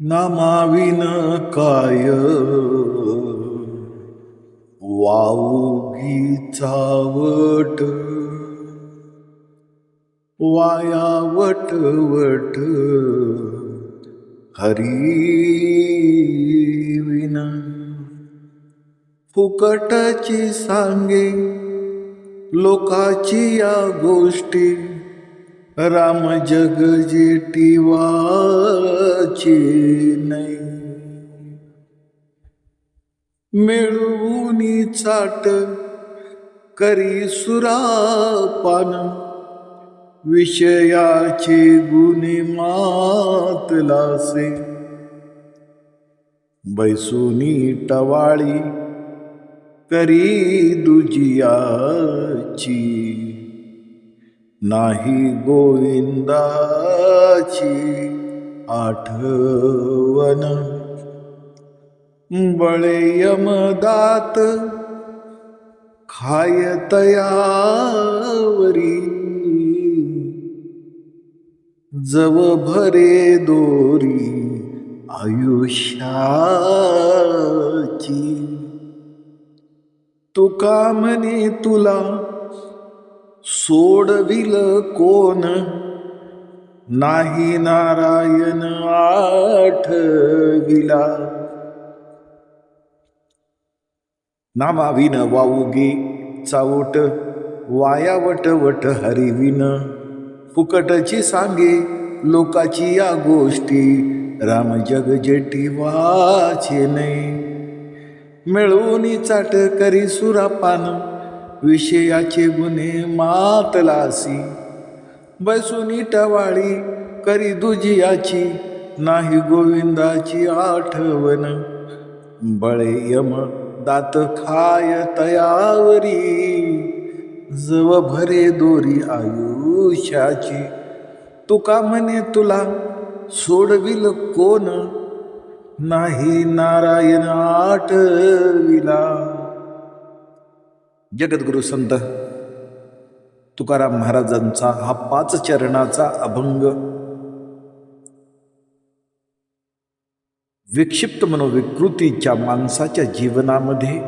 नामाविन काय? वाऊगी चावट वाया वट. वट हरी फुकटाची सांगे लोकाची या गोष्टी. राम जग जेटी वाची नाही मिळवूनी चाट करी सुरापान विषयाचे गुन्हे मातलासे बैसुनी टवाळी करी दुजियाची नाही गोविंदाची आठवण. बळे यमदात खायतयावरी जव भरे दोरी आयुष्याची. तुका म्हणे तुला सोडविल कोण? नाही नारायण आठविला. नामाविन वाऊगे चावट वायावट वट हरिविन. फुकटची सांगे लोकाची या गोष्टी राम जग जेटी वाचे नाही मिळवून चाट करी सुरापान विषयाचे गुन्हे मातलासी बसुनी टवाळी करी दुजियाची नाही गोविंदाची आठवण. बळे यम दात खाय तयावरी जव भरे दोरी आयुष्याची. तुका म्हणे तुला सोडविल कोण? नाही नारायण आठविला. जगद्गुरु संत तुकाराम महाराजांचा हा पाच चरणाचा अभंग विक्षिप्त मनोविकृतीच्या माणसाच्या जीवनामध्ये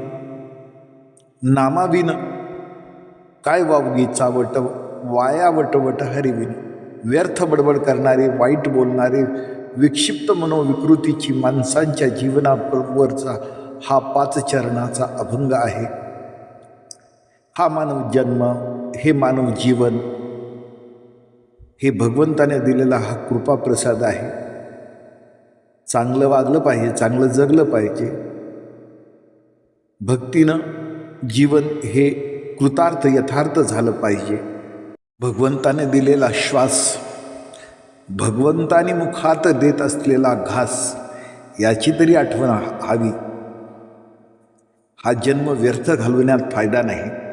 नामाविन काय वावगी चावट वाया वटवट हरिविन व्यर्थ बडबड करणारे वाईट बोलणारे विक्षिप्त मनोविकृतीची माणसांच्या जीवनावरचा हा पाच चरणाचा अभंग आहे. हा मानव जन्म हे मानव जीवन हे भगवंताने दिलेला हा कृपा प्रसाद आहे. चांगलं वागलं पाहिजे चांगलं जगलं पाहिजे. भक्तीनं जीवन हे कृतार्थ यथार्थ झालं पाहिजे. भगवंताने दिलेला श्वास भगवंताने मुखात देत असलेला घास याची तरी आठवण हवी. हा जन्म व्यर्थ घालवण्यात फायदा नाही.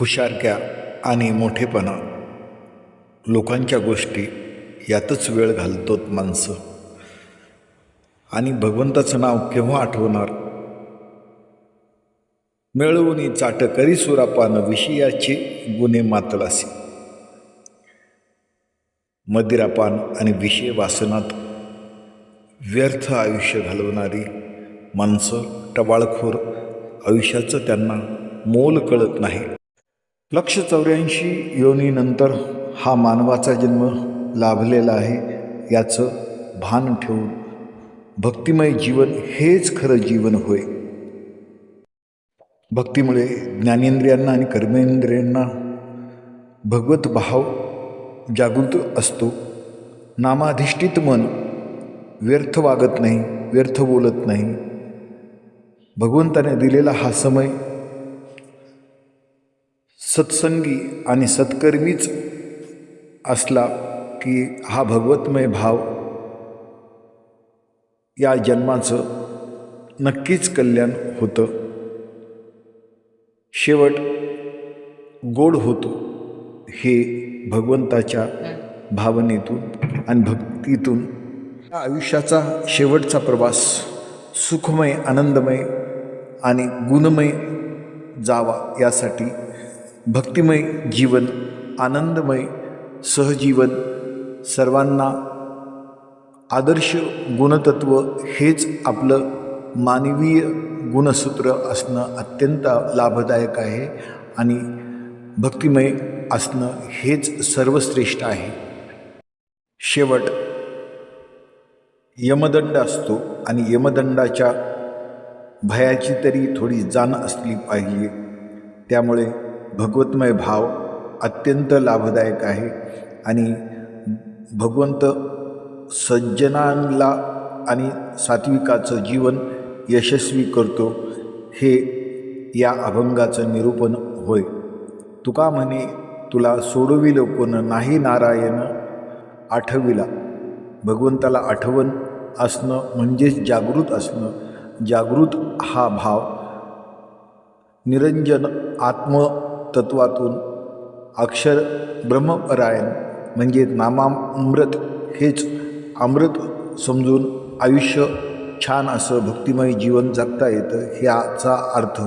हुशारक्या आणि मोठेपणा लोकांच्या गोष्टी यातच वेळ घालतोत माणसं. आणि भगवंताचं नाव केव्हा आठवणार? मिळवून चाट करी सुरापान विषयाचे गुन्हे मातलासी. मदिरापान आणि विषय वासनात व्यर्थ आयुष्य घालवणारी माणसं टबाळखोर आयुष्याचं त्यांना मोल कळत नाही. लक्ष चौऱ्याऐंशी योनीनंतर हा मानवाचा जन्म लाभलेला आहे याचं भान ठेवून. भक्तिमय जीवन हेच खरं जीवन होय. भक्तीमुळे ज्ञानेंद्रियांना आणि कर्मेंद्रियांना भगवत भाव जागृत असतो. नामाधिष्ठित मन व्यर्थ वागत नाही व्यर्थ बोलत नाही. भगवंताने दिलेला हा समय सत्संगी आणि सत्कर्मीच असला की हा भगवतमय भाव या जन्माचं नक्कीच कल्याण होतं. शेवट गोड होतो हे भगवंताच्या भावनेतून आणि भक्तीतून. आयुष्याचा शेवटचा प्रवास सुखमय आनंदमय आणि गुणमय जावा यासाठी भक्तिमय जीवन आनंदमय सहजीवन सर्वांना आदर्श गुणतत्व हेच आपलं मानवीय गुणसूत्र असणं अत्यंत लाभदायक आहे आणि भक्तिमय असणं हेच सर्वश्रेष्ठ आहे. शेवट यमदंड असतो आणि यमदंडाच्या भयाची तरी थोडी जाण असली पाहिजे. त्यामुळे भगवतमय भाव अत्यंत लाभदायक आहे. आणि भगवंत सज्जनांना आणि सात्विकाचं जीवन यशस्वी करतो हे या अभंगाचं निरूपण होय. तुका म्हणे तुला सोडविल कोण नाही नारायण? आठविला. भगवंताला आठवण असणं म्हणजेच जागृत असणं. जागृत हा भाव निरंजन आत्म तत्वातून अक्षर ब्रह्मपरायण म्हणजे नामामृत हेच अमृत समजून आयुष्य छान असं भक्तिमय जीवन जगता येतं ह्याचा अर्थ.